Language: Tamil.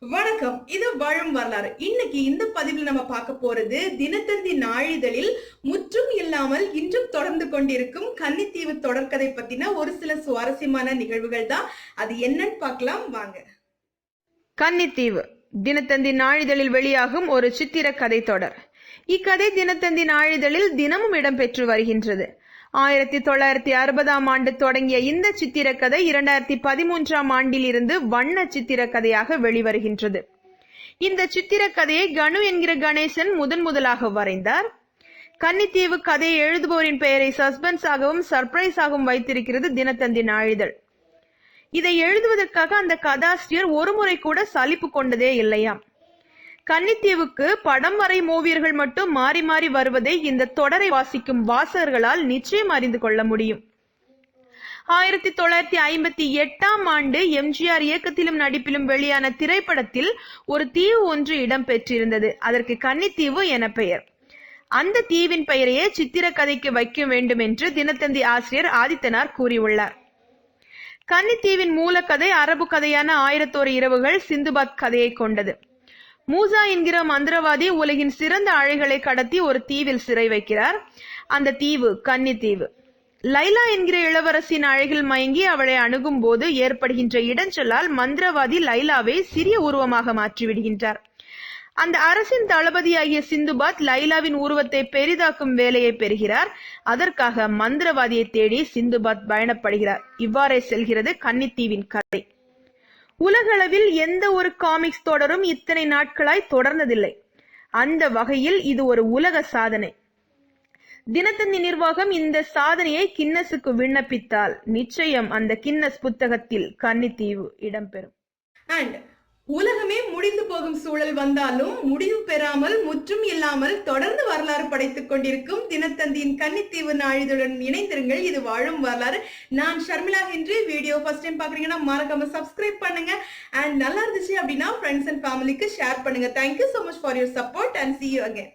வணக்கம். இது வாழும் வரலாறு. இன்னைக்கு இந்த பதிவில் நம்ம பார்க்க போறது தினத்தந்தி நாளிதழில் முற்றும் இல்லாமல் இன்றும் தொடர்ந்து கொண்டிருக்கும் கன்னித்தீவு தொடர்கதை பத்தின ஒரு சில சுவாரஸ்யமான நிகழ்வுகள் தான். அது என்னன்னு பார்க்கலாம். வாங்க. கன்னித்தீவு. தினத்தந்தி நாளிதழில் வெளியாகும் ஒரு சித்திர கதை தொடர். இக்கதை தினத்தந்தி நாளிதழில் தினமும் இடம்பெற்று வருகின்றது. ஆயிரத்தி தொள்ளாயிரத்தி அறுபதாம் ஆண்டு தொடங்கிய இந்த சித்திரக்கதை இரண்டாயிரத்தி பதிமூன்றாம் ஆண்டில் இருந்து வண்ண சித்திரக்கதையாக வெளிவருகின்றது. இந்த சித்திரக்கதையை கனு என்கிற கணேசன் முதன் முதலாக வரைந்தார். கன்னித்தீவு கதையை எழுதுபவரின் பெயரை சஸ்பென்ஸாகவும் சர்ப்ரைஸாகவும் வைத்திருக்கிறது தினத்தந்தி நாளிதழ். இதை எழுதுவதற்காக அந்த கதாசிரியர் ஒருமுறை கூட சலிப்பு கொண்டதே இல்லையாம். கன்னித்தீவுக்கு படம் வரை மூவியர்கள் மட்டும் மாறி மாறி வருவதை இந்த தொடரை வாசிக்கும் வாசகர்களால் நிச்சயம் அறிந்து கொள்ள முடியும். ஆயிரத்தி தொள்ளாயிரத்தி ஐம்பத்தி எட்டாம் ஆண்டு எம்ஜிஆர் இயக்கத்திலும் நடிப்பிலும் வெளியான திரைப்படத்தில் ஒரு தீவு ஒன்று இடம்பெற்றிருந்தது. அதற்கு கன்னித்தீவு என பெயர். அந்த தீவின் பெயரையே சித்திரக்கதைக்கு வைக்க வேண்டும் என்று தினத்தந்தி ஆசிரியர் ஆதித்தனார் கூறியுள்ளார். கன்னித்தீவின் மூலக்கதை அரபு கதையான ஆயிரத்தோரு இரவுகள் சிந்துபாத் கதையை கொண்டது. மூசா என்கிற மந்திரவாதி உலகின் சிறந்த அழைகளை கடத்தி ஒரு தீவில் சிறை வைக்கிறார். அந்த தீவு கன்னித்தீவு லைலா என்கிற இளவரசின் அழகில் மயங்கி அவளை அணுகும் போது ஏற்படுகின்ற இடஞ்சலால் மந்திரவாதி லைலாவை சிறிய உருவமாக மாற்றிவிடுகின்றார். அந்த அரசின் தளபதியாகிய சிந்துபாத் லைலாவின் உருவத்தை பெரிதாக்கும் வேலையை பெறுகிறார். அதற்காக மந்திரவாதியை தேடி சிந்துபாத் பயணப்படுகிறார். இவ்வாறே செல்கிறது கன்னித்தீவின் கதை. உலகளவில் எந்த ஒரு காமிக்ஸ் தொடரும் இத்தனை நாட்களாய் தொடர்ந்ததில்லை. அந்த வகையில் இது ஒரு உலக சாதனை. தினத்தந்தி நிர்வாகம் இந்த சாதனையை கின்னஸுக்கு விண்ணப்பித்தால் நிச்சயம் அந்த கின்னஸ் புத்தகத்தில் கன்னித்தீவு இடம்பெறும். அண்ட் உலகமே முடிந்து போகும் சூழல் வந்தாலும் முடிவு பெறாமல் முற்றும் இல்லாமல் தொடர்ந்து வரலாறு படைத்துக் கொண்டிருக்கும் தினத்தந்தியின் கன்னித்தீவு நாளிதழுடன் இணைந்திருங்கள். இது வாழும் வரலாறு. நான் Sharmila Henry video first time பாக்குறீங்கன்னா மறக்காம சப்ஸ்கிரைப் பண்ணுங்க. அண்ட் நல்லா இருந்துச்சு அப்படின்னா ஃப்ரெண்ட்ஸ் அண்ட் ஃபேமிலிக்கு ஷேர் பண்ணுங்க. Thank you so much for your support and see you again